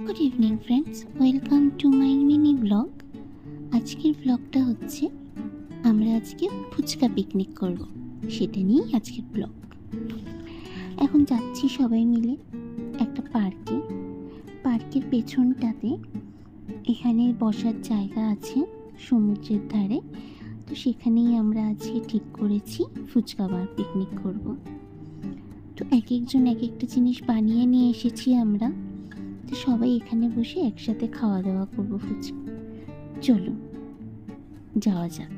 Good evening friends welcome to my mini blog আজকের ব্লগটা হচ্ছে, আমরা আজকে ফুচকা পিকনিক করব। সেটা নিয়েই আজকের ব্লগ এখন যাচ্ছি সবাই মিলে একটা পার্কে পার্কের পেছনটাতে এখানে বসার জায়গা আছে সমুদ্রের ধারে। তো সেখানেই আমরা আজকে ঠিক করেছি ফুচকা বার পিকনিক করব। তো এক একজন এক একটা জিনিস বানিয়ে নিয়ে এসেছি আমরা। তো সবাই এখানে বসে একসাথে খাওয়া দাওয়া করব ফুচকা। চলো যাওয়া যাক।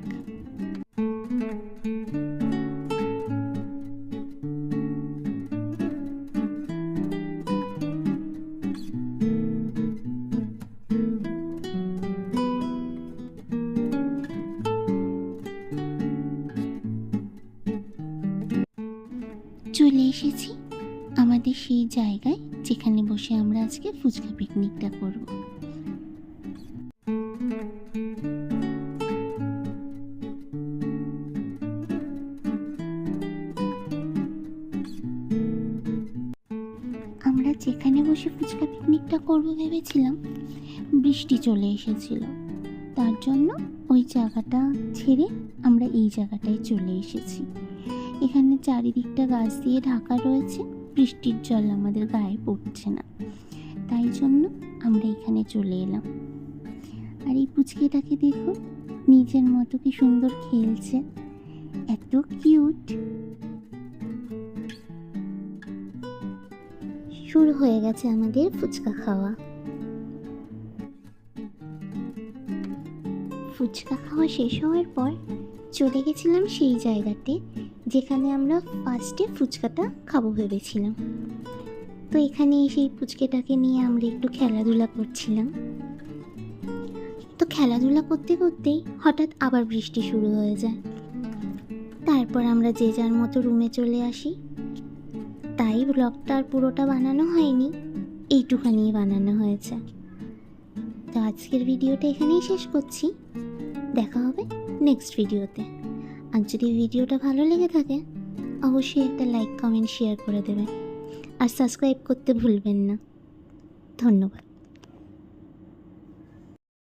চলে এসেছি। আমাদের সেই জায়গায় যেখানে বসে আমরা আজকে ফুচকা পিকনিকটা করব। আমরা যেখানে বসে ফুচকা পিকনিকটা করব ভেবেছিলাম, বৃষ্টি চলে এসেছিল। তার জন্য ওই জায়গাটা ছেড়ে আমরা এই জায়গাটায় চলে এসেছি। এখানে চারিদিকটা গাছ দিয়ে ঢাকা রয়েছে। বৃষ্টির জল আমাদের গায়ে পড়ছে না। তাই জন্য আমরা এখানে চলে এলাম। আর এই পুচকেটাকে দেখো, নিজের মতো কি সুন্দর খেলছে। এত কিউট শুরু হয়ে গেছে আমাদের ফুচকা খাওয়া। ফুচকা খাওয়া শেষ হওয়ার পর চলে গেছিলাম সেই জায়গাতে। যেখানে আমরা ফার্স্টে ফুচকাটা খাব ভেবেছিলাম। তো এখানে সেই এই পুচকেটাকে নিয়ে আমরা একটু খেলাধুলা করছিলাম। তো খেলাধুলা করতে করতেই হঠাৎ আবার বৃষ্টি শুরু হয়ে যায়। তারপর আমরা যে যার মতো রুমে চলে আসি। তাই ব্লগটা আর পুরোটা বানানো হয়নি, এইটুখানি বানানো হয়েছে। তো আজকের ভিডিওটা এখানেই শেষ করছি। দেখা হবে নেক্সট ভিডিওতে আর যদি ভিডিওটা ভালো লেগে থাকে, অবশ্যই একটা লাইক কমেন্ট শেয়ার করে দেবেন। আর সাবস্ক্রাইব করতে ভুলবেন না। ধন্যবাদ।